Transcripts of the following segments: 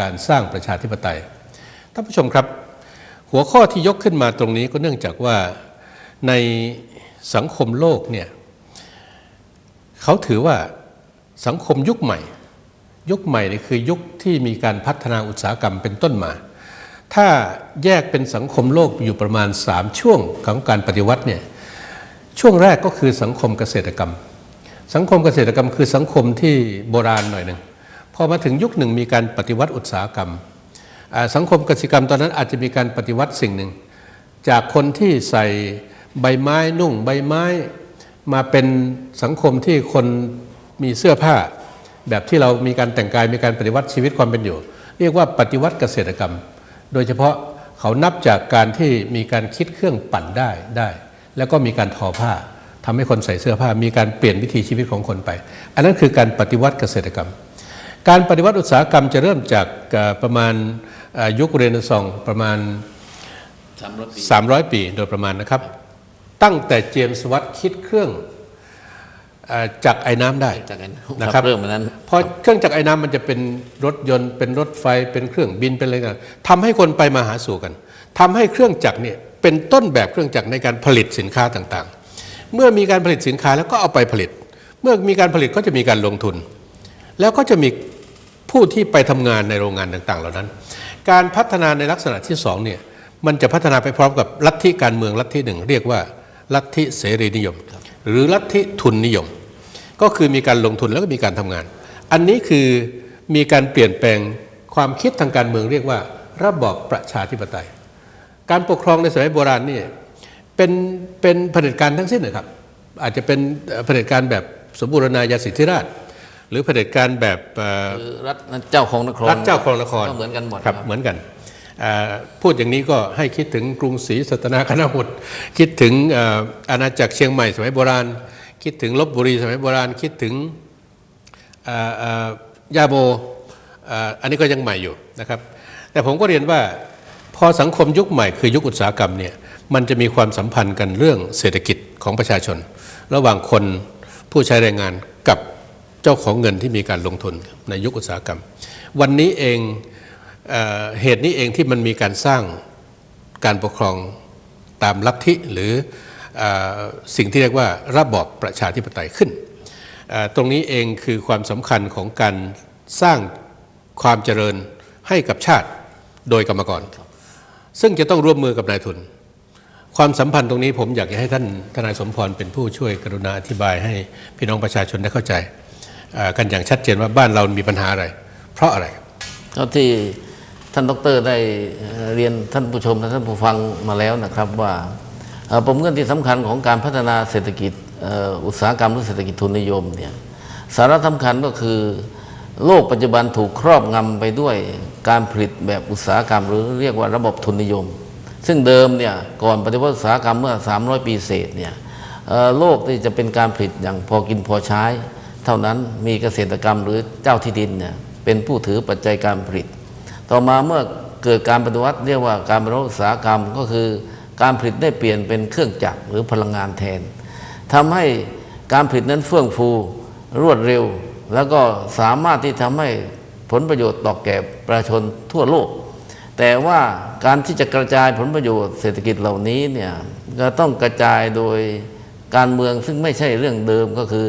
การสร้างประชาธิปไตยท่านผู้ชมครับ หัวข้อที่ยกขึ้นมาตรงนี้ก็เนื่องจากว่าในสังคมโลกเนี่ยเขาถือว่าสังคมยุคใหม่ ยุคใหม่นี่คือยุคที่มีการพัฒนาอุตสาหกรรมเป็นต้นมา ถ้าแยกเป็นสังคมโลกอยู่ประมาณ 3 ช่วงของการปฏิวัติเนี่ยช่วงแรกก็คือสังคมเกษตรกรรม สังคมเกษตรกรรมคือสังคมที่โบราณหน่อยหนึ่ง พอมาถึงยุคหนึ่งมีการปฏิวัติอุตสาหกรรม สังคมเกษตรกรรมตอนนั้นอาจจะมีการปฏิวัติสิ่งหนึ่ง จากคนที่ใส่ใบไม้นุ่งใบไม้มาเป็นสังคมที่คนมีเสื้อผ้า แบบที่เรามีการแต่งกายมีการปฏิวัติชีวิตความเป็นอยู่ เรียกว่าปฏิวัติเกษตรกรรม โดยเฉพาะเขานับจากการที่มีการคิดเครื่องปั่นได้ได้ แล้วก็มีการทอผ้าทำให้คนใส่เสื้อผ้า มีการเปลี่ยนวิถีชีวิตของคนไป อันนั้นคือการปฏิวัติเกษตรกรรม การปฏิวัติอุตสาหกรรมจะเริ่มจากเอ่อประมาณเอ่อยุคเรเนซองส์ประมาณสามร้อยปี300 ปีโดยประมาณนะครับ ตั้งแต่เจมส์วัตคิดเครื่องเออจักรไอ้น้ำได้จากกันนะครับเริ่มมานั้นพอเครื่องจักรไอ้น้ำมันจะเป็นรถยนต์เป็นรถไฟเป็นเครื่องบินเป็นอะไรกันทำให้คนไปมาหาสู่กันทำให้เครื่องจักรเนี่ยเป็นต้นแบบเครื่องจักรในการผลิตสินค้าต่างๆ เมื่อมีการผลิตสินค้าแล้วก็เอาไปผลิต เมื่อมีการผลิตก็จะมีการลงทุน แล้วก็จะมีผู้ที่ไปทำงานในโรงงานต่าง ๆ เหล่านั้น การพัฒนาในลักษณะที่สองเนี่ยมันจะพัฒนาไปพร้อมกับลัทธิการเมืองลัทธิหนึ่งเรียกว่าลัทธิเสรีนิยม หรือลัทธิทุนนิยม ก็คือมีการลงทุนแล้วก็มีการทำงาน อันนี้คือมีการเปลี่ยนแปลงความคิดทางการเมืองเรียกว่า ระบอบประชาธิปไตย การปกครองในสมัยโบราณนี่เป็นเป็นเผด็จการทั้งสิ้นนะครับอาจจะเป็นเผด็จการแบบสมบูรณาญาสิทธิราช หรือเผด็จการแบบเอ่อคือรัฐเจ้าของนครรัฐเจ้าครองนครก็เหมือนกันหมดครับเหมือนกันเอ่อพูดอย่างนี้ก็ให้คิดถึงกรุงศรีสัตนาคณหุตคิดถึงเอ่ออาณาจักรเชียงใหม่สมัยโบราณ คิดถึงลบบุรีสมัยโบราณ คิดถึงเอ่อเอ่อยาโมเอ่ออันนี้ก็ยังใหม่อยู่นะครับ แต่ผมก็เรียนว่าพอสังคมยุคใหม่คือยุคอุตสาหกรรมเนี่ยมันจะมีความสัมพันธ์กันเรื่องเศรษฐกิจของประชาชน ระหว่างคนผู้ใช้แรงงานกับ เจ้าของเงินที่มีการลงทุนในยุคอุตสาหกรรม วันนี้เองเอเหตุนี้เองที่มันมีการสร้างการปกครองตามลัทธิหรืออสิ่งที่เรียกว่าระบอบประชาธิปไตยขึ้น ตรงนี้เองคือความสำคัญของการสร้างความเจริญให้กับชาติโดยกรรมกร ซึ่งจะต้องร่วมมือกับนายทุน ความสัมพันธ์ตรงนี้ผมอยากจะให้ท่านทนายสมพรเป็นผู้ช่วยกรุณาอธิบายให้พี่น้องประชาชนได้เข้าใจ กันอย่างชัดเจนว่าบ้านเรามีปัญหาอะไร เพราะอะไรครับเท่าที่ท่านดรได้เอ่อเรียนท่านผู้ชมและท่านผู้ฟังมาแล้วนะครับว่าปมเงื่อนที่สำคัญของการพัฒนาเศรษฐกิจอุตสาหกรรมหรือเศรษฐกิจทุนนิยมเนี่ยสาระสำคัญก็คือ โลกปัจจุบันถูกครอบงำไปด้วยการผลิตแบบอุตสาหกรรม หรือเรียกว่าระบบทุนนิยม ซึ่งเดิมเนี่ยก่อนปฏิวัติอุตสาหกรรมเมื่อ 300 ปีเศษเนี่ยโลกที่จะเป็นการผลิตอย่างพอกินพอใช้ เท่านั้นมีเกษตรกรรมหรือเจ้าที่ดินเนี่ยเป็นผู้ถือปัจจัยการผลิต ต่อมาเมื่อเกิดการปฏิวัติเรียกว่าการปฏิวัติอุตสาหกรรมก็คือการผลิตได้เปลี่ยนเป็นเครื่องจักรหรือพลังงานแทนทำให้การผลิตนั้นเฟื่องฟูรวดเร็ว แล้วก็สามารถที่ทำให้ผลประโยชน์ต่อแก่ประชาชนทั่วโลก แต่ว่าการที่จะกระจายผลประโยชน์เศรษฐกิจเหล่านี้เนี่ยก็ต้องกระจายโดยการเมืองซึ่งไม่ใช่เรื่องเดิมก็คือ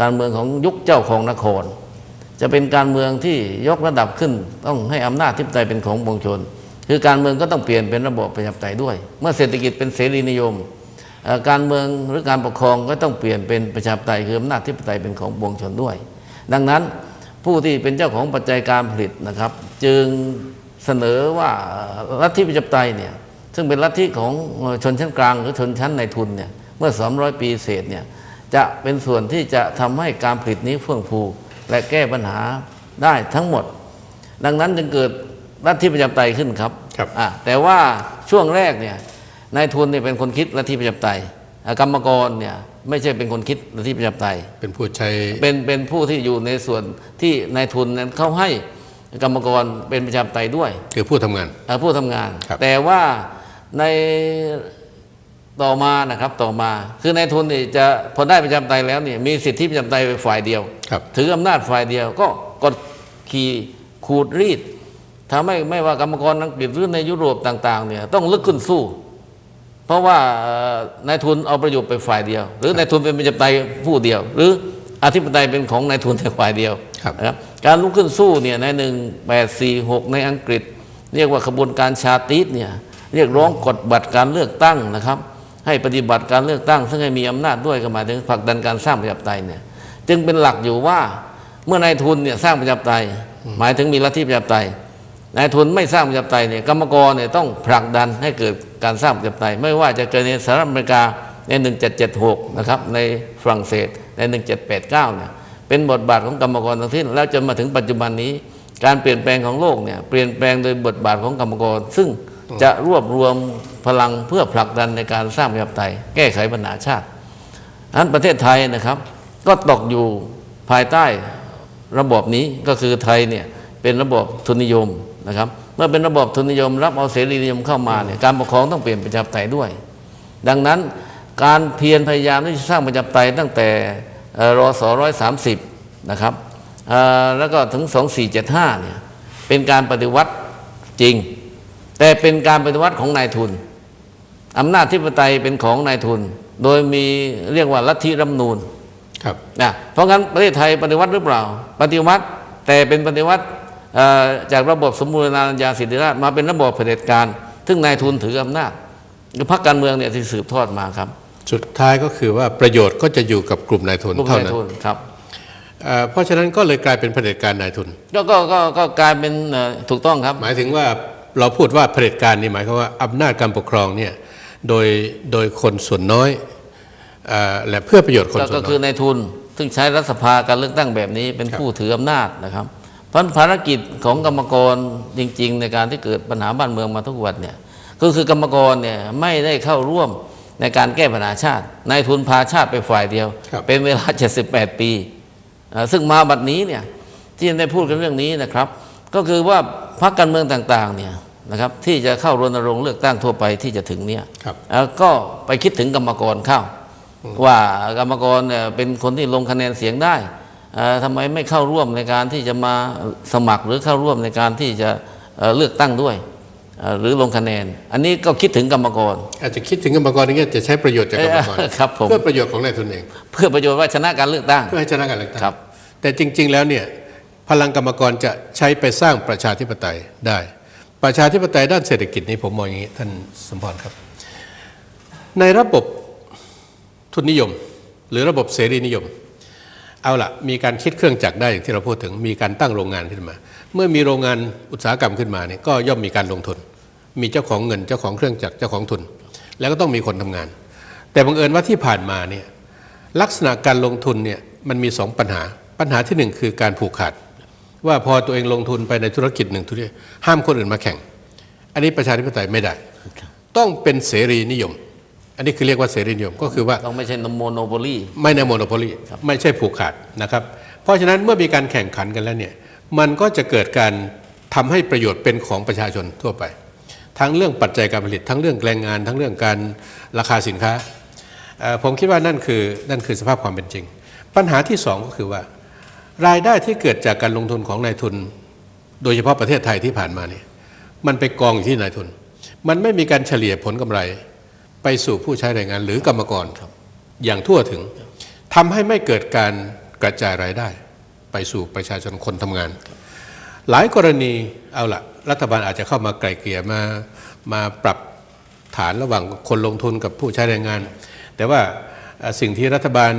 การเมืองของยุคเจ้าของนคร จะเป็นการเมืองที่ยกระดับขึ้น ต้องให้อำนาจทิปไตยเป็นของปวงชน คือการเมืองก็ต้องเปลี่ยนเป็นระบบประชาธิปไตยด้วย เมื่อเศรษฐกิจเป็นเสรีนิยม การเมืองหรือการปกครองก็ต้องเปลี่ยนเป็นประชาธิปไตยคืออำนาจทิปไตยเป็นของปวงชนด้วย ดังนั้นผู้ที่เป็นเจ้าของปัจจัยการผลิตนะครับ จึงเสนอว่าลัฐทธิประชาธิปไตยเนี่ยซึ่งเป็นลัทธิของชนชั้นกลางหรือชนชั้นในทุนเนี่ยเมื่อ 200 ปีเศษเนี่ย จะเป็นส่วนที่จะทำให้การผลิตนี้เฟื่องฟูและแก้ปัญหาได้ทั้งหมด ดังนั้นจึงเกิดลัทธิประชาธิปไตยขึ้นครับครับอะแต่ว่าช่วงแรกเนี่ยนายทุนเนี่ยเป็นคนคิดลัทธิประชาธิปไตยอะกรรมกรเนี่ยไม่ใช่เป็นคนคิดลัทธิประชาธิปไตย เป็นผู้ใช้เป็นเป็นผู้ที่อยู่ในส่วนที่นายทุนนั้นเขาให้กรรมกรเป็นประชาธิปไตยด้วย คือผู้ทำงานเอ่อผู้ทำงานครับแต่ว่าใน ต่อมานะครับต่อมา คือนายทุนนี่จะพอได้ประชาธิปไตยแล้วเนี่ยมีสิทธิประชาธิปไตยไปฝ่ายเดียวครับถืออำนาจฝ่ายเดียวก็กดขี่ขูดรีดทำให้ไม่ว่ากรรมกรอังกฤษหรือในยุโรปต่าง ๆ เนี่ยต้องลุกขึ้นสู้ เพราะว่าเอ่อนายทุนเอาประโยชน์ไปฝ่ายเดียว หรือนายทุนเป็นประชาธิปไตยผู้เดียว หรืออธิปไตยเป็นของนายทุนแต่ฝ่ายเดียวครับนะครับการลุกขึ้นสู้เนี่ยในหนึ่งแปดสี่หกในอังกฤษ เรียกว่าขบวนการชาติสเนี่ยเรียกร้องกฎบัตรการเลือกตั้งนะครับ ให้ปฏิบัติการเลือกตั้ง ซึ่งให้มีอำนาจด้วยก็หมายถึงผลักดันการสร้างประชาธิปไตยเนี่ยจึงเป็นหลักอยู่ว่าเมื่อนายทุนเนี่ยสร้างประชาธิปไตย หมายถึงมีลัทธิประชาธิปไตยนายทุนไม่สร้างประชาธิปไตยเนี่ยกรรมกรเนี่ยต้องผลักดันให้เกิดการสร้างประชาธิปไตย ไม่ว่าจะเกิดในสหรัฐอเมริกาใน 1776 นะครับ ในฝรั่งเศสใน 1789 เนี่ย เป็นบทบาทของกรรมกรทั้งสิ้น แล้วจนมาถึงปัจจุบันนี้ การเปลี่ยนแปลงของโลกเนี่ย เปลี่ยนแปลงโดยบทบาทของกรรมกร ซึ่ง จะรวบรวมพลังเพื่อผลักดันในการสร้างประชาธิปไตยแก้ไขปัญหาชาติอันประเทศไทยนะครับ ก็ตกอยู่ภายใต้ระบบนี้ก็คือไทยเนี่ยเป็นระบบทุนนิยมนะครับเมื่อเป็นระบบทุนนิยม รับเอาเสรีนิยมเข้ามาเนี่ยการปกครองต้องเปลี่ยนประชาธิปไตยด้วย ดังนั้นการเพียรพยายามที่จะสร้างประชาธิปไตยตั้งแต่เอ่อรศร้อยสามสิบนะครับแล้วก็ถึง 2475เนี่ยเป็นการปฏิวัติจริง แต่เป็นการปฏิวัติของนายทุนอำนาจที่ปไตยเป็นของนายทุน โดยมีเรียกว่าลัทธิรัฐธรรมนูญครับนะเพราะงั้นประเทศไทยปฏิวัติหรือเปล่า ปฏิวัติแต่เป็นปฏิวัติเอ่อจากระบบสมบูรณาญาสิทธิราชย์มาเป็นระบบเผด็จการ ซึ่งนายทุนถืออำนาจพรรคการเมืองเนี่ยที่สืบทอดมาครับ สุดท้ายก็คือว่าประโยชน์ก็จะอยู่กับกลุ่มนายทุนกลุ่มเท่านานั้ยนทุนครับเอ่อเพราะฉะนั้นก็เลยกลายเป็นเผด็จการนายทุนก็ก็ก็ก็กลายเป็นเอ่อถูกต้องครับ หมายถึงว่า เราพูดว่าเผด็จการนี่หมายความว่าอำนาจการปกครองเนี่ยโดยโดยคนส่วนน้อยเอ่อและเพื่อประโยชน์คนก็ส่วก็นน้คืออยนายทุน ซึ่งใช้รัฐสภาการเลือกตั้งแบบนี้เป็นผู้ถืออำนาจนะครับเพราะภารกิจของกรรมกรจริง ๆ ในการที่เกิดปัญหาบ้านเมืองมาทุกวันเนี่ยก็คือกรรมกรเนี่ยไม่ได้เข้าร่วมในการแก้ปัญหาชาตินายทุนพาชาติไปฝ่ายเดียวครับเป็นเวลา 78 ปีอ่าซึ่งมาบัดนี้เนี่ยที่ได้พูดกันเรื่องนี้นะครับ ก็คือว่าพรรคการเมืองต่างๆเนี่ยนะครับที่จะเข้ารณรงค์เลือกตั้งทั่วไปที่จะถึงเนี่ยครับเอ่อก็ไปคิดถึงกรรมกรเข้า ว่ากรรมกรเนี่ยเป็นคนที่ลงคะแนนเสียงได้เอ่อทำไมไม่เข้าร่วมในการที่จะมาสมัครหรือเข้าร่วมในการที่จะเอ่อเลือกตั้งด้วยเอ่อหรือลงคะแนน อันนี้ก็คิดถึงกรรมกร อาจจะคิดถึงกรรมกรอย่างเงี้ยจะใช้ประโยชน์จากกรรมกรเอ่อครับผมเพื่อประโยชน์ของนายทุนเอง เพื่อประโยชน์ว่าชนะการเลือกตั้งเพื่อให้ชนะการเลือกตั้งครับ แต่จริง ๆ แล้วเนี่ย พลังกรรมกรจะใช้ไปสร้างประชาธิปไตยได้ ประชาธิปไตยด้านเศรษฐกิจนี้ผมมองอย่างนี้ท่านสมพรครับ ในระบบทุนนิยม หรือระบบเสรีนิยม เอาละมีการคิดเครื่องจักรได้อย่างที่เราพูดถึงมีการตั้งโรงงานขึ้นมา เมื่อมีโรงงานอุตสาหกรรมขึ้นมาเนี่ยก็ย่อมมีการลงทุน มีเจ้าของเงินเจ้าของเครื่องจักรเจ้าของทุน แล้วก็ต้องมีคนทำงาน แต่บังเอิญว่าที่ผ่านมาเนี่ยลักษณะการลงทุนเนี่ยมันมีสองปัญหา ปัญหาที่หนึ่งคือการผูกขาด ว่าพอตัวเองลงทุนไปในธุรกิจหนึ่งธุรกิจห้ามคนอื่นมาแข่ง อันนี้ประชาธิปไตยไม่ได้ ต้องเป็นเสรีนิยม อันนี้คือเรียกว่าเสรีนิยมก็คือว่าต้องไม่ใช่โมโนโปลีไม่ในโมโนโพลีไม่ใช่ผูกขาดนะครับ เพราะฉะนั้นเมื่อมีการแข่งขันกันแล้วเนี่ยมันก็จะเกิดการทำให้ประโยชน์เป็นของประชาชนทั่วไป ทั้งเรื่องปัจจัยการผลิต ทั้งเรื่องแรงงาน ทั้งเรื่องการราคาสินค้าเอ่อผมคิดว่านั่นคือนั่นคือสภาพความเป็นจริง ปัญหาที่สองก็คือว่า รายได้ที่เกิดจากการลงทุนของนายทุน โดยเฉพาะประเทศไทยที่ผ่านมาเนี่ยมันไปกองอยู่ที่นายทุน มันไม่มีการเฉลี่ยผลกำไร ไปสู่ผู้ใช้แรงงานหรือกรรมกรอย่างทั่วถึงทำให้ไม่เกิดการกระจายรายได้ ไปสู่ประชาชนคนทำงาน หลายกรณีเอาละรัฐบาลอาจจะเข้ามาไกลเกลี่ยมามาปรับฐานระหว่างคนลงทุนกับผู้ใช้แรงงาน แต่ว่าสิ่งที่รัฐบาล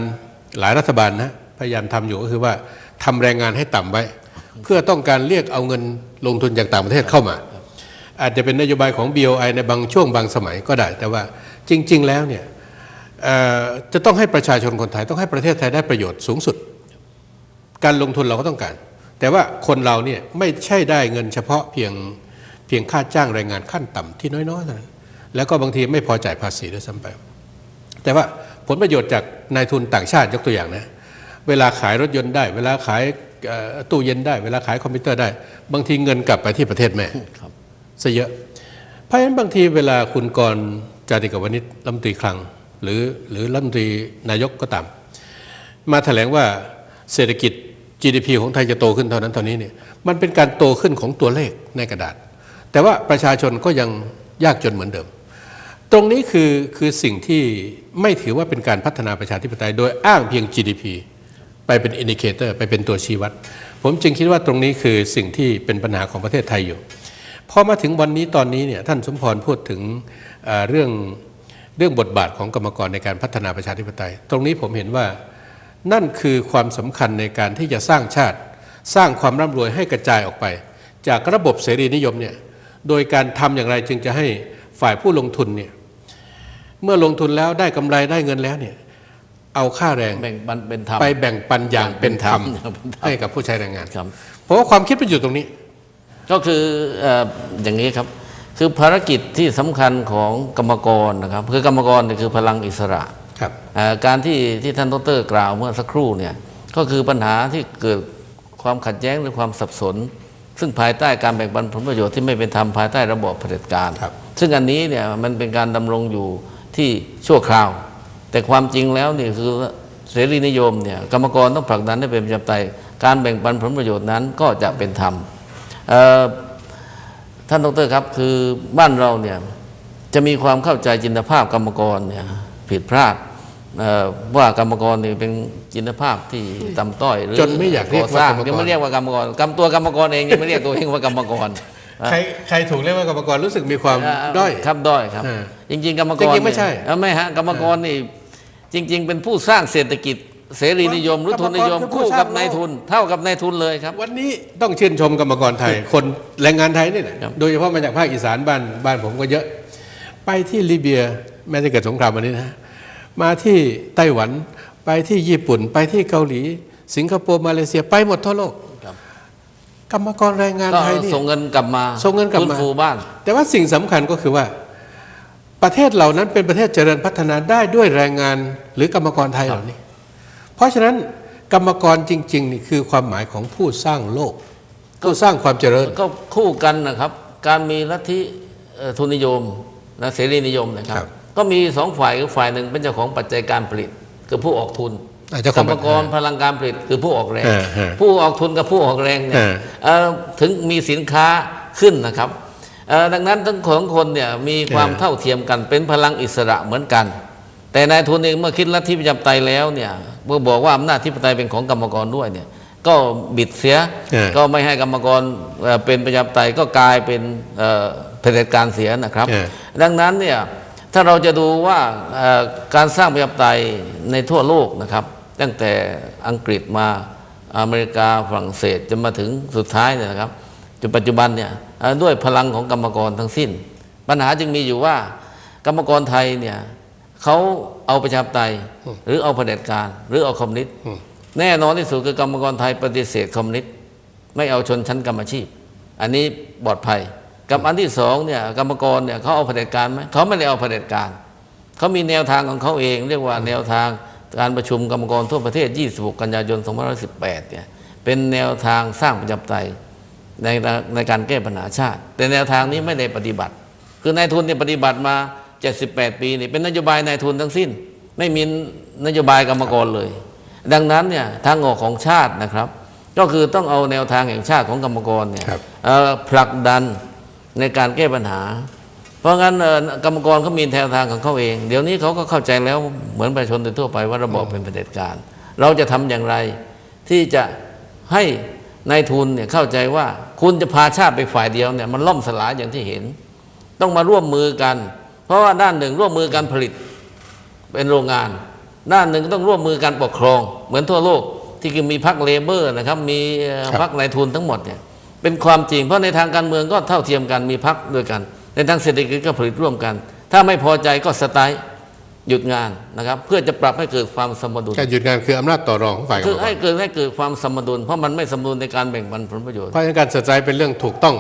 หลายรัฐบาลนะพยายามทำอยู่ก็คือว่า ทำแรงงานให้ต่ำไว้ เพื่อต้องการเรียกเอาเงินลงทุนจากต่างประเทศเข้ามา อาจจะเป็นนโยบายของ BOI ในบางช่วงบางสมัยก็ได้ แต่ว่าจริง ๆ แล้วเนี่ยจะต้องให้ประชาชนคนไทยต้องให้ประเทศไทยได้ประโยชน์สูงสุด การลงทุนเราก็ต้องการ แต่ว่าคนเราเนี่ยไม่ใช่ได้เงินเฉพาะเพียงเพียงค่าจ้างแรงงานขั้นต่ำที่น้อยๆเท่านั้นแล้วก็บางทีไม่พอจ่ายภาษีด้วยซ้ำไป แต่ว่าผลประโยชน์จากนายทุนต่างชาติยกตัวอย่างนะ เวลาขายรถยนต์ได้ เวลาขายเอ่อตู้เย็นได้ เวลาขายคอมพิวเตอร์ได้ บางทีเงินกลับไปที่ประเทศแม่ครับซะเยอะเพราะฉะนั้นบางทีเวลาคุณกรณ์จาติกวณิชรัฐมนตรีคลัง หรือหรือรัฐมนตรีนายกก็ตาม มาแถลงว่าเศรษฐกิจ GDP ของไทยจะโตขึ้นเท่านั้นเท่านี้เนี่ยมันเป็นการโตขึ้นของตัวเลขในกระดาษ แต่ว่าประชาชนก็ยังยากจนเหมือนเดิม ตรงนี้คือคือสิ่งที่ไม่ถือว่าเป็นการพัฒนาประชาธิปไตย โดยอ้างเพียง GDP ไปเป็นอินดิเคเตอร์ไปเป็นตัวชี้วัด ผมจึงคิดว่าตรงนี้คือสิ่งที่เป็นปัญหาของประเทศไทยอยู่พอมาถึงวันนี้ตอนนี้เนี่ยท่านสมพรพูดถึงเอ่อเรื่องเรื่องบทบาทของกรรมกรในการพัฒนาประชาธิปไตย ตรงนี้ผมเห็นว่านั่นคือความสำคัญในการที่จะสร้างชาติ สร้างความร่ำรวยให้กระจายออกไป จากระบบเสรีนิยมเนี่ยโดยการทำอย่างไรจึงจะให้ฝ่ายผู้ลงทุนเนี่ยเมื่อลงทุนแล้วได้กำไรได้เงินแล้วเนี่ย เอาค่าแรงแบ่งปันเป็นธรรมไปแบ่งปันอย่างเป็นธรรมอย่างเป็นธรรมให้กับผู้ใช้แรงงานครับเพราะว่าความคิดมันอยู่ตรงนี้ ก็คือเอ่ออย่างนี้ครับ คือภารกิจที่สำคัญของกรรมกรนะครับ คือกรรมกรเนี่ยคือพลังอิสระครับเอ่อการที่ที่ท่านดรกล่าวเมื่อสักครู่เนี่ยก็คือปัญหาที่เกิดความขัดแย้งหรือความสับสน ซึ่งภายใต้การแบ่งปันผลประโยชน์ที่ไม่เป็นธรรมภายใต้ระบอบเผด็จการครับซึ่งอันนี้เนี่ยมันเป็นการดำรงอยู่ที่ชั่วคราว แต่ความจริงแล้วนี่คือเสรีนิยมเนี่ยกรรมกรต้องผลักดันให้เป็นประชาธิปไตยการแบ่งปันผลประโยชน์นั้นก็จะเป็นธรรมเอ่อท่านดรครับคือบ้านเราเนี่ยจะมีความเข้าใจจินตภาพกรรมกรเนี่ยผิดพลาดเอ่อว่ากรรมกรเนี่ยเป็นจินตภาพที่ต่ำต้อยหรือจนไม่อยากเรียกสร้างว่ากรรมกรยังไม่เรียกว่ากรรมกรกำตัวกรรมกรเองยังไม่เรียกตัวเองว่ากรรมกรใครใครถูกเรียกว่ากรรมกรรู้สึกมีความเอ่อด้อยครับด้อยครับเออจริง ๆ กรรมกรจริงๆไม่ใช่เนี่ยเอ่อไม่ฮะกรรมกรนี่ จริง ๆ เป็นผู้สร้างเศรษฐกิจเสรีนิยม หรือทุนนิยมกรรมกรคือผู้คู่สร้างกับนายทุน เท่ากับนายทุนเลยครับ วันนี้ต้องชื่นชมกรรมกรไทย คนแรงงานไทยนี่แหละครับโดยเฉพาะมาจากภาคอีสานบ้านบ้านผมก็เยอะ ไปที่ลิเบียแม้จะเกิดสงครามวันนี้นะมาที่ไต้หวันไปที่ญี่ปุ่น ไปที่เกาหลี สิงคโปร์มาเลเซียไปหมดทั่วโลกครับกรรมกรแรงงานก็ไทยนี่ส่งเงินกลับมาส่งเงินกลับมาฟื้ฟูบ้าน แต่ว่าสิ่งสำคัญก็คือว่า ประเทศเหล่านั้นเป็นประเทศเจริญพัฒนาได้ด้วยแรงงานหรือกรรมกรไทยเหล่านี้ เพราะฉะนั้นกรรมกรจริงๆนี่คือความหมายของผู้สร้างโลกผู้สร้างความเจริญก็คู่กันนะครับ การมีลัทธิเอ่อทุนนิยมนะเสรีนิยมนะครัครับบก็มีสองฝ่ายคือฝ่ายหนึ่งเป็นเจ้าของปัจจัยการผลิตคือผู้ออกทุนอ่าเจ้าของกรรมกรพลังการผลิตคือผู้ออกแรงอ่าฮะผู้ออกทุนกับผู้ออกแรงเนี่ยอ่าเอ่อถึงมีสินค้าขึ้นนะครับเอ่อ ดังนั้นทั้งของคนเนี่ยมีความเท่าเทียมกันเป็นพลังอิสระเหมือนกัน แต่นายทุนเองเมื่อคิดลัทธิประชาธิปไตยแล้วเนี่ยเมื่อบอกว่าอำนาจที่ปไตยเป็นของกรรมกรด้วยเนี่ยก็บิดเสียเออก็ไม่ให้กรรมกรเอ่อเป็นประชาธิปไตยก็กลายเป็นเอ่อเผด็จการเสียนะครับเออดังนั้นเนี่ยถ้าเราจะดูว่าเอ่อการสร้างประชาธิปไตยในทั่วโลกนะครับ ตั้งแต่อังกฤษมาอเมริกาฝรั่งเศสจนมาถึงสุดท้ายเนี่ยนะครับจนปัจจุบันเนี่ยเอ่อ ด้วยพลังของกรรมกรทั้งสิ้น ปัญหาจึงมีอยู่ว่า กรรมกรไทยเนี่ยเขาเอาประชาธิปไตยหรือเอาเผด็จการ หรือเอาคอมมิวนิสต์แน่นอนที่สุดคือกรรมกรไทยปฏิเสธคอมมิวนิสต์ไม่เอาชนชั้นกรรมอาชีพ อันนี้ปลอดภัย กับอันที่สองเนี่ยกรรมกรเนี่ยเขาเอาเผด็จการไหมเขาไม่ได้เอาเผด็จการเขามีแนวทางของเขาเอง เรียกว่าแนวทางการประชุมกรรมกรทั่วประเทศ 26 กันยายน 2518 เนี่ยเป็นแนวทางสร้างประชาธิปไตย ในในการแก้ปัญหาชาติ แต่แนวทางนี้ไม่ได้ปฏิบัติ คือนายทุนเนี่ยปฏิบัติมา 78 ปีนี่เป็นนโยบายนายทุนทั้งสิ้น ไม่มีนโยบายกรรมกรเลย ดังนั้นเนี่ยทางออกของชาตินะครับ ก็คือต้องเอาแนวทางแห่งชาติของกรรมกรเนี่ยครับเอ่อผลักดันในการแก้ปัญหา เพราะงั้นเอ่อกรรมกรเขามีแนวทางของเขาเอง เดี๋ยวนี้เขาก็เข้าใจแล้วเหมือนประชาชนทั่วไปว่าระบอบเป็นเผด็จการ เราจะทำอย่างไรที่จะให้ นายทุนเนี่ยเข้าใจว่าคุณจะพาชาติไปฝ่ายเดียวเนี่ยมันล่มสลายอย่างที่เห็น ต้องมาร่วมมือกัน เพราะว่าด้านหนึ่งร่วมมือกันผลิตเป็นโรงงาน ด้านหนึ่งก็ต้องร่วมมือกันปกครอง เหมือนทั่วโลกที่คือมีพรรคเลเบอร์นะครับมีเอ่อครับพรรคนายทุนทั้งหมดเนี่ยเป็นความจริง เพราะในทางการเมืองก็เท่าเทียมกันมีพรรคด้วยกัน ในทางเศรษฐกิจก็ผลิตร่วมกัน ถ้าไม่พอใจก็สไตล์ หยุดงานนะครับ เพื่อจะปรับให้เกิดความสมดุลการหยุดงานคืออำนาจต่อรองของฝ่ายกรรคืมอกให้รเกิดให้เกิดความสมดุล เพราะมันไม่สมดุลในการแบ่งปันผลประโยชน์เพราะฉะนั้นการสไตล์เป็นเรื่องถูกต้อง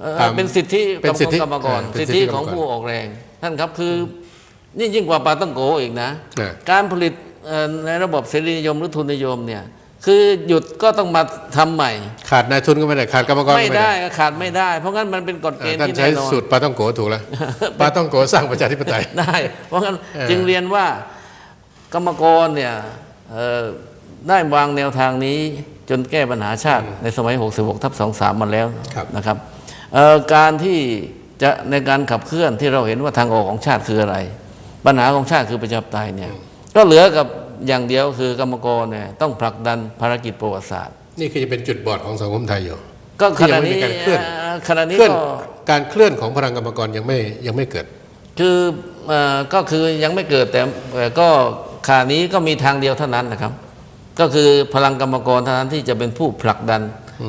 เอ่อตามเป็นสิทธิเป็นสิทธิกรรมกรเออเป็นสิทสิทธิธิกรรมกรของผู้ออกแรงท่านครับคือนี่ยิ่งกว่าปาต้องโกอีกนะเออการผลิตเอ่อในระบบเสรีนิยมหรือทุนนิยมเนี่ย คือหยุดก็ต้องมาทำใหม่ ขาดนายทุนก็ไม่ได้ขาดกรรมกรก็ไม่ไม่ได้ได้ขาดไม่ได้ เพราะงั้นมันเป็นกฎเกเออณฑ์ท่านที่ใช้แน่นอนสูตรปาต้องโกถูกแล้วปาต้องโกสร้างประชาธิปไตยได้ เพราะงั้นเออจึงเรียนว่ากรรมกรเนี่ยเอ่อได้วางแนวทางนี้จนแก้ปัญหาชาติในสมัย 66ทับ23 มาแล้วครับนะครับเอ่อการที่จะในการขับเคลื่อนที่เราเห็นว่าทางออกของชาติคืออะไร ปัญหาของชาติคือประชาธิปไตยเนี่ยก็เหลือกับ อย่างเดียวคือกรรมกรเนี่ยต้องผลักดันภารกิจประวัติศาสตร์ นี่คือจะเป็นจุดบอดของสังคมไทยอยู่ก็ขณะที่นี้ยังไม่มีการเคลื่อนเอ่อขณะนี้เคลื่อนก็การเคลื่อนของพลังกรรมกรยังไม่ยังไม่เกิด คือเอ่อก็คือยังไม่เกิดแต่เอ่อก็ขานี้ก็มีทางเดียวเท่านั้นนะครับ ก็คือพลังกรรมกรเท่านั้นที่จะเป็นผู้ผลักดัน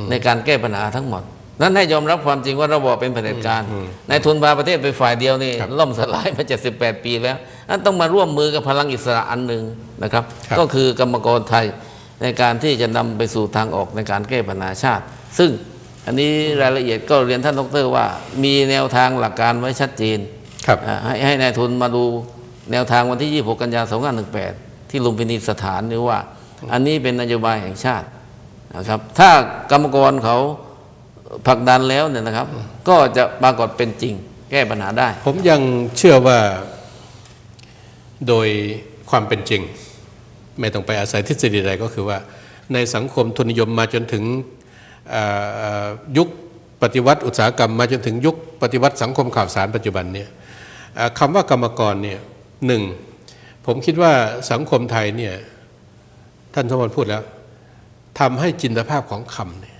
ในการแก้ปัญหาทั้งหมด นั้นให้ยอมรับความจริงว่าระบอบเป็นเผด็จการ ในายทุนพาประเทศไปฝ่ายเดียวนี่ครับล่มสลายมา78 ปีแล้ว นั้นต้องมาร่วมมือกับพลังอิสระอันหนึ่งนะครับครับก็คือกรรมกรไทยในการที่จะนำไปสู่ทางออกในการแก้ปัญหาชาติ ซึ่งอันนี้รายละเอียดก็เรียนท่านดรว่า มีแนวทางหลักการไว้ชัดเจนครับอ่าให้ให้นายทุนมาดูแนวทางวันที่ 26 กันยายน 2518 ที่ลุมพินีสถานนี่ว่า อันนี้เป็นนโยบายแห่งชาตินะครับ ถ้ากรรมกรเขาผลักดันแล้วเนี่ยนะครับ ก็จะปรากฏเป็นจริง แก้ปัญหาได้ ผมยังเชื่อว่า โดยความเป็นจริง ไม่ต้องไปอาศัยทฤษฎีใดก็คือว่า ในสังคมทุนนิยมมาจนถึงเอ่อเอ่อยุคปฏิวัติอุตสาหกรรม มาจนถึงยุคปฏิวัติสังคมข่าวสารปัจจุบันเนี่ยเอ่อคำว่ากรรมกรเนี่ยหนึ่งผมคิดว่าสังคมไทยเนี่ยท่านสมบัติพูดแล้วทำให้จินตภาพของคำเนี่ย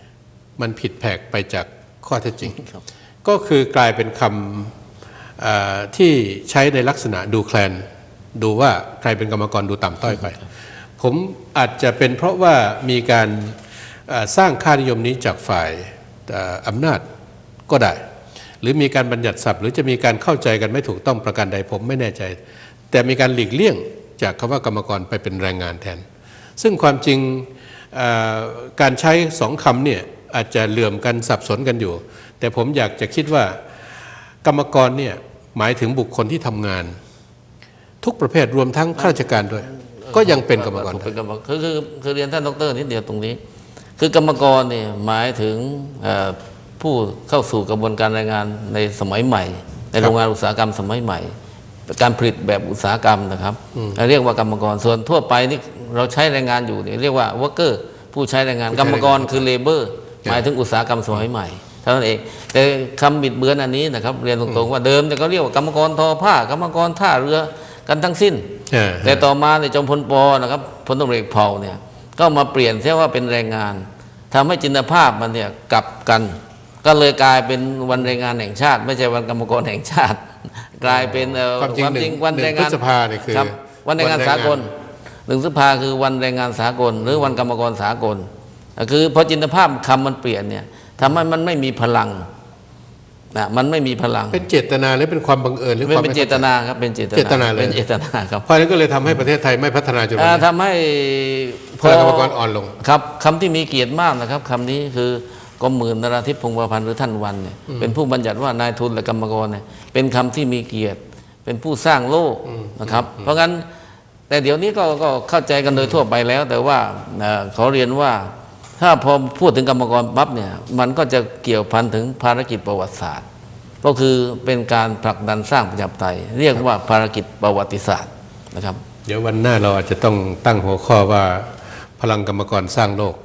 มันผิดแผกไปจากข้อเท็จจริงครับก็คือกลายเป็นคำเอ่อที่ใช้ในลักษณะดูแคลน ดูว่าใครเป็นกรรมกรดูต่ำต้อยไป ผมอาจจะเป็นเพราะว่ามีการสร้างค่านิยมนี้จากฝ่ายอำนาจก็ได้ หรือมีการบัญญัติศัพท์ หรือจะมีการเข้าใจกันไม่ถูกต้องประการใดผมไม่แน่ใจ แต่มีการหลีกเลี่ยงจากคำว่ากรรมกรไปเป็นแรงงานแทน ซึ่งความจริงการใช้สองคำเนี่ยอาจจะเหลื่อมกันสับสนกันอยู่ แต่ผมอยากจะคิดว่ากรรมกรเนี่ยหมายถึงบุคคลที่ทำงาน ทุกประเภทรวมทั้งข้าราชการด้วย ก็ยังเป็นกรรมกรถูเป็นกรรมกรคือคือคือเรียนท่านดรนิดเดียวตรงนี้ คือกรรมกรเนี่ยหมายถึงเอ่อผู้เข้าสู่กระบวนการแรงงานในสมัยใหม่ ในโรงงานอุตสาหกรรมสมัยใหม่ การผลิตแบบอุตสาหกรรมนะครับ เรียกว่ากรรมกรส่วนทั่วไปนี่เราใช้แรงงานอยู่เนี่ยเรียกว่า worker ผู้ใช้แรงงานผู้กรใช้รมแรงงานกรคือ labor หมายถึงอุตสาหกรรมสมัยใหม่เท่านั้นเอง แต่คำบิดเบือนอันนี้นะครับ เรียนตรงๆว่าเดิมเนี่ยเขาเรียกว่ากรรมกรทอผ้ากรรมกรท่าเรือ กันทั้งสิ้นเออแต่ต่อมาในยจอมพลปอนะครับพลตำรวจเอกเผ่าเนี่ยก็มาเปลี่ยนเสียว่าเป็นแรงงานทำให้จินตภาพมันเนี่ยกลับกัน ก็เลยกลายเป็นวันแรงงานแห่งชาติ ไม่ใช่วันกรรมกรแห่งชาติ กลายเป็นเอ่อความจริงหนึ่งวันหนึ่งแรงงานพฤษภาเนี่ยคือรับวันแรงงานวันแรงงานสากลหนึ่งพฤษภาคือวันแรงงานสากล หรือวันกรรมกรสากลอะคือพอจินตภาพคำมันเปลี่ยนเนี่ยทำให้มันไม่มีพลัง นะมันไม่มีพลัง เป็นเจตนาหรือเป็นความบังเอิญหรือเป็นความเป็นไม่เจข้ใจตนาครับเป็นเจตนาเจตนาเลยเป็นเจตนาครับเพราะฉะนั้นก็เลยทำให้ประเทศไทยไม่พัฒนาจนวันอ่านี้ทำให้พลังกรรมกรอ่อนลงครับคำที่มีเกียรติมากนะครับคำนี้คือกรมหมื่นนราธิปพงศ์ประพันธ์หรือท่านวันเนี่ยเป็นผู้บัญญัติว่านายทุนและกรรมกรเนี่ยเป็นคำที่มีเกียรติ เป็นผู้สร้างโลกนะครับ เพราะงั้นแต่เดี๋ยวนี้ก็ก็เข้าใจกันโดยทั่วไปแล้ว แต่ว่าเอ่อขอเรียนว่า ถ้าพอพูดถึงกรรมกรปั๊บเนี่ยมันก็จะเกี่ยวพันถึงภารกิจประวัติศาสตร์ ก็คือเป็นการผลักดันสร้างประชาธิปไตย เรียกว่าภารกิจประวัติศาสตร์นะครับ เดี๋ยววันหน้าเราอาจจะต้องตั้งหัวข้อว่าพลังกรรมกรสร้างโลก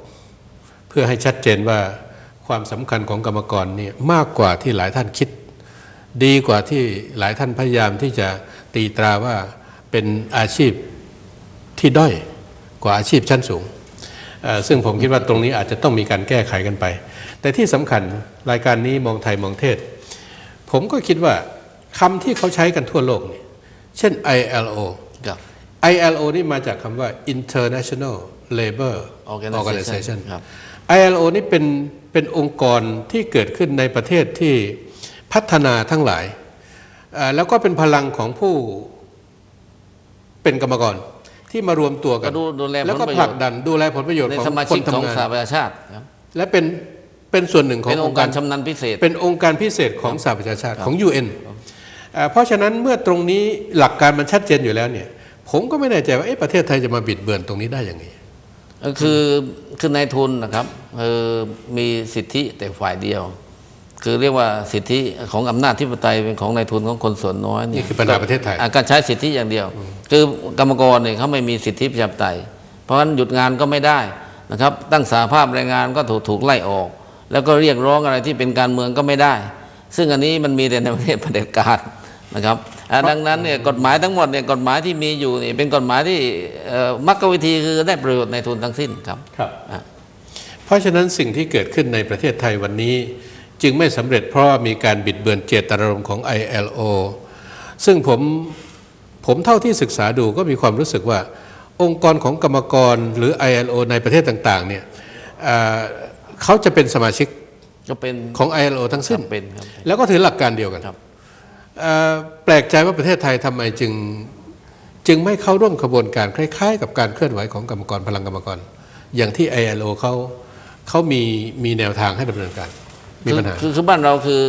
เพื่อให้ชัดเจนว่าความสำคัญของกรรมกรเนี่ยมากกว่าที่หลายท่านคิด ดีกว่าที่หลายท่านพยายามที่จะตีตราว่าเป็นอาชีพที่ด้อยกว่าอาชีพชั้นสูง ซึ่งผมคิดว่าตรงนี้อาจจะต้องมีการแก้ไขกันไป แต่ที่สำคัญรายการนี้มองไทยมองเทศ ผมก็คิดว่าคำที่เขาใช้กันทั่วโลกเนี่ยเช่น ILO ครับ ILO นี่มาจากคำว่า International Labour Organization Organization ครับ ILO นี่เป็นเป็นองค์กรที่เกิดขึ้นในประเทศที่พัฒนาทั้งหลายเอ่อแล้วก็เป็นพลังของผู้เป็นกรรมกร ที่มารวมตัวกัก็นดูดูแลแล้วผก็ลประผโยลัชกน์ดันดูแลผลประโยชน์ในของสมาคชินกของทำงานสหประชาชาติครับและเป็นเป็นส่วนหนึ่งของเป็นอองงค์ค์กาการรชำนาญพิเศษ เป็นองค์การพิเศษของสหประชาชาติของ UN เอ่อเพราะฉะนั้นเมื่อตรงนี้หลักการมันชัดเจนอยู่แล้วเนี่ย ผมก็ไม่แน่ใจว่าเอ๊ะประเทศไทยจะมาบิดเบือนตรงนี้ได้ยังไงก็คือคือนายทุนนะครับเออมีสิทธิแต่ฝ่ายเดียว คือเรียกว่าสิทธิของอำนาจที่ปไตยเป็นของนายทุนของคนส่วนน้อยนี่คือปัญหาประเทศไทยอะก็ใช้สิทธิอย่างเดียว คือกรรมกรเนี่ยเขาไม่มีสิทธิประชาธิปไตยราะฉะนั้นหยุดงานก็ไม่ได้นะครับ ตั้งสาภาพแรงงานก็ถูกถูกไล่ออก แล้วก็เรียกร้องอะไรที่เป็นการเมืองก็ไม่ได้ ซึ่งอันนี้มันมีแต่ในประเทศเผด็จการนะครับอ่าดังนั้นเนี่ยกฎหมายทั้งหมดเนี่ยกฎหมายที่มีอยู่นี่เป็นกฎหมายที่เอ่อมรรควิธีคือได้ประโยชน์ในทุนทั้งสิ้นครับครับอะเพราะฉะนั้นสิ่งที่เกิดขึ้นในประเทศไทยวันนี้ จึงไม่สำเร็จเพราะว่ามีการบิดเบือนเจตนารมณ์ของ ILO ซึ่งผมผมเท่าที่ศึกษาดูก็มีความรู้สึกว่าองค์กรของกรรมกรหรือ ILO ในประเทศต่างๆเนี่ยเอ่อเขาจะเป็นสมาชิกก็เป็นของ ILO ทั้งสิ้นเป็นครับแล้วก็ถือหลักการเดียวกันครับเอ่อแปลกใจว่าประเทศไทยทำไมจึงจึงไม่เข้าร่วมขบวนการคล้าย ๆ กับการเคลื่อนไหวของกรรมกรพลังกรรมกร อย่างที่ ILO เขาเขามีมีแนวทางให้ดำเนินการ มีปัญหาคือคือบ้านเราคือ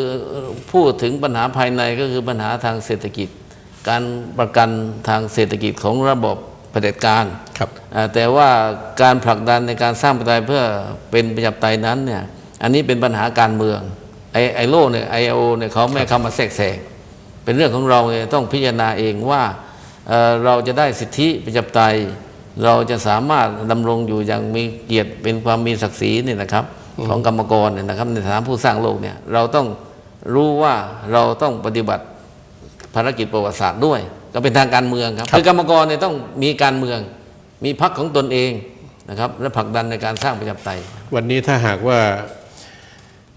พูดถึงปัญหาภายในก็คือปัญหาทางเศรษฐกิจ การประกันทางเศรษฐกิจของระบบเผด็จการครับอ่าแต่ว่าการผลักดันในการสร้างประชาธิปไตยเพื่อเป็นประชาธิปไตยนั้นเนี่ยอันนี้เป็นปัญหาการเมืองไอไอโลเนี่ยไอโอเนี่ยเขาไม่เข้ามาแทรกแซงเป็นเรื่องของเราเนี่ยต้องพิจารณาเองว่าเอ่อเราจะได้สิทธิประชาธิปไตย เราจะสามารถดำรงอยู่อย่างมีเกียรติเป็นความมีศักดิ์ศรีเนี่ยนะครับ ของกรรมกรเนี่ยนะครับในฐานะผู้สร้างโลกเนี่ยเราต้องรู้ว่าเราต้องปฏิบัติภารกิจประวัติศาสตร์ด้วย ก็เป็นทางการเมืองครับคือกรรมกรเนี่ยต้องมีการเมือง มีพรรคของตนเองนะครับและผลักดันในการสร้างประชาธิปไตย วันนี้ถ้าหากว่า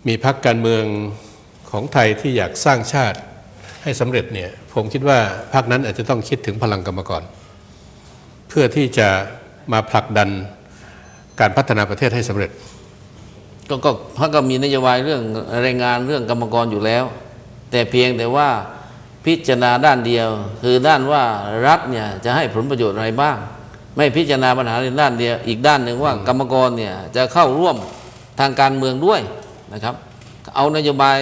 มีพรรคการเมืองของไทยที่อยากสร้างชาติให้สำเร็จเนี่ยผมคิดว่าพรรคนั้นอาจจะต้องคิดถึงพลังกรรมกร เพื่อที่จะมาผลักดันการพัฒนาประเทศให้สำเร็จ ก็ก็พรรคก็มีนโยบายเรื่องแรงงานเรื่องกรรมกรอยู่แล้ว แต่เพียงแต่ว่าพิจารณาด้านเดียว คือด้านว่ารัฐเนี่ยจะให้ผลประโยชน์อะไรบ้าง ไม่พิจารณาปัญหาในด้านเดียวอีกด้านหนึ่งว่ากรรมกรเนี่ยจะเข้าร่วมทางการเมืองด้วยนะครับ เอานโยบาย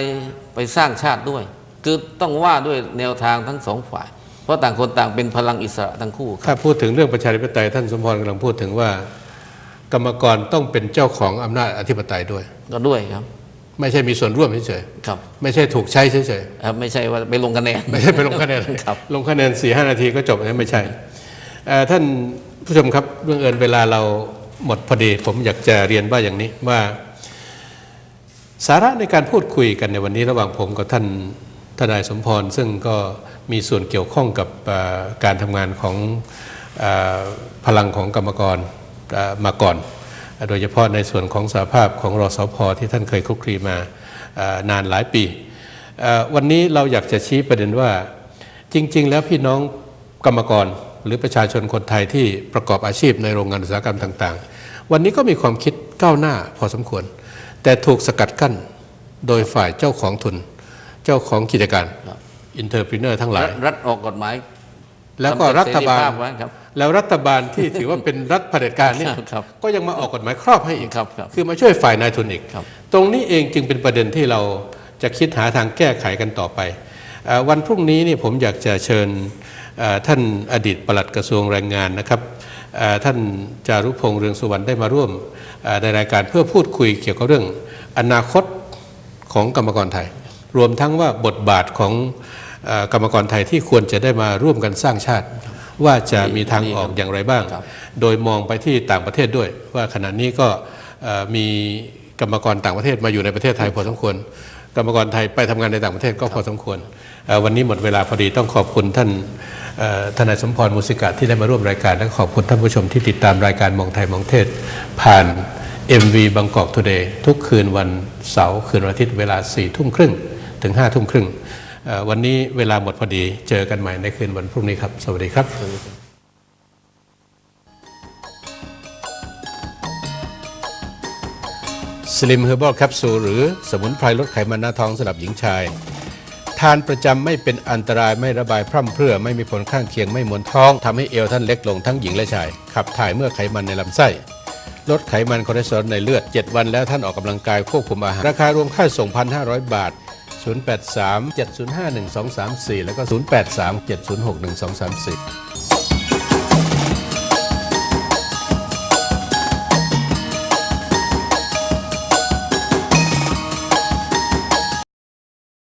ไปสร้างชาติด้วย คือต้องว่าด้วยแนวทางทั้งสองฝ่าย เพราะต่างคนต่างเป็นพลังอิสระทั้งคู่ครับถ้าพูดถึงเรื่องประชาธิปไตยท่านสมพรกำลังพูดถึงว่า กรรมกรต้องเป็นเจ้าของอำนาจอธิปไตยด้วย ก็ด้วยครับ ไม่ใช่มีส่วนร่วมเฉยครับๆไม่ใช่ถูกใช้เฉยเอ่อไม่ใช่ว่าไปลงคะแนนๆไม่ใช่ไปลงคะแนนครับลงคะแนนสี่ห้านาทีก็จบอันนั้นไม่ใช่เอ่อท่านผู้ชมครับเรื่องเอิญเวลาเราหมดพอดี ผมอยากจะเรียนว่าอย่างนี้ว่า สาระในการพูดคุยกันในวันนี้ระหว่างผมกับท่านทนายสมพร ซึ่งก็มีส่วนเกี่ยวข้องกับเอ่อการทำงานของเออพลังของกรรมกรเอ่อ มาก่อน โดยเฉพาะในส่วนของสาภาพของรสพที่ท่านเคยคลุกคลีมาเอ่อนานหลายปีเอ่อวันนี้เราอยากจะชี้ประเด็นว่าจริง ๆ แล้วพี่น้องกรรมกรหรือประชาชนคนไทยที่ประกอบอาชีพในโรงงานอุตสาหกรรมต่างๆ วันนี้ก็มีความคิดก้าวหน้าพอสมควร แต่ถูกสกัดกั้นโดยฝ่ายเจ้าของทุน เจ้าของกิจการครับอินเตอร์พรีเนอร์ทั้งหลาย รัฐออกกฎหมาย แล้วก็รัฐบาลเสภไว้ครับ แล้วรัฐบาลที่ถือว่าเป็นรัฐเผด็จการเนี่ยครับก็ยังมาออกกฎหมายครอบให้อีกครับครับคือมาช่วยฝ่ายนายทุนอีกครับตรงนี้เองจึงเป็นประเด็นที่เราจะคิดหาทางแก้ไขกันต่อไปเอ่อวันพรุ่งนี้นี่ผมอยากจะเชิญเอ่อท่านอดีตปลัดกระทรวงแรงงานนะครับเอ่อท่านจารุพงษ์เรืองสุวรรณได้มาร่วมเอ่อในรายการเพื่อพูดคุยเกี่ยวกับเรื่องอนาคตของกรรมกรไทย รวมทั้งว่าบทบาทของเอ่อกรรมกรไทยที่ควรจะได้มาร่วมกันสร้างชาติ ว่าจะมีทางออกอย่างไรบ้างครับโดยมองไปที่ต่างประเทศด้วย ว่าขณะนี้ก็เอ่อมีกรรมกรต่างประเทศมาอยู่ในประเทศไทยพอสมควร กรรมกรไทยไปทำงานในต่างประเทศก็พอสมควรเอ่อวันนี้หมดเวลาพอดีต้องขอบคุณท่านเอ่อทนายสมพรมุสิกะที่ได้มาร่วมรายการและขอบคุณท่านผู้ชมที่ติดตามรายการมองไทยมองเทศ ผ่าน MV บางกอกทูเดย์ทุกคืนวันเสาร์คืนวันอาทิตย์เวลา4ี่ทุ่มครึ่งถึง5้าทุ่มครึ่งเอ่อ วันนี้เวลาหมดพอดีเจอกันใหม่ในคืนวันพรุ่งนี้ครับ สวัสดีครับสลิมเฮอร์บอลแคปซูลหรือสมุนไพรลดไขมันหน้าท้องสำหรับหญิงชาย ทานประจำไม่เป็นอันตรายไม่ระบายพร่ำเพรื่อ ไม่มีผลข้างเคียงไม่มวนท้องทำให้เอวท่านเล็กลงทั้งหญิงและชาย ขับถ่ายเมื่อไขมันในลำไส้ ลดไขมันคอเลสเตอรอลในเลือด 7 วันแล้วท่านออกกำลังกายควบคุมอาหาร ราคารวมค่าส่ง 1,500 บาท 083 705 1234 แล้วก็ 083 706 1234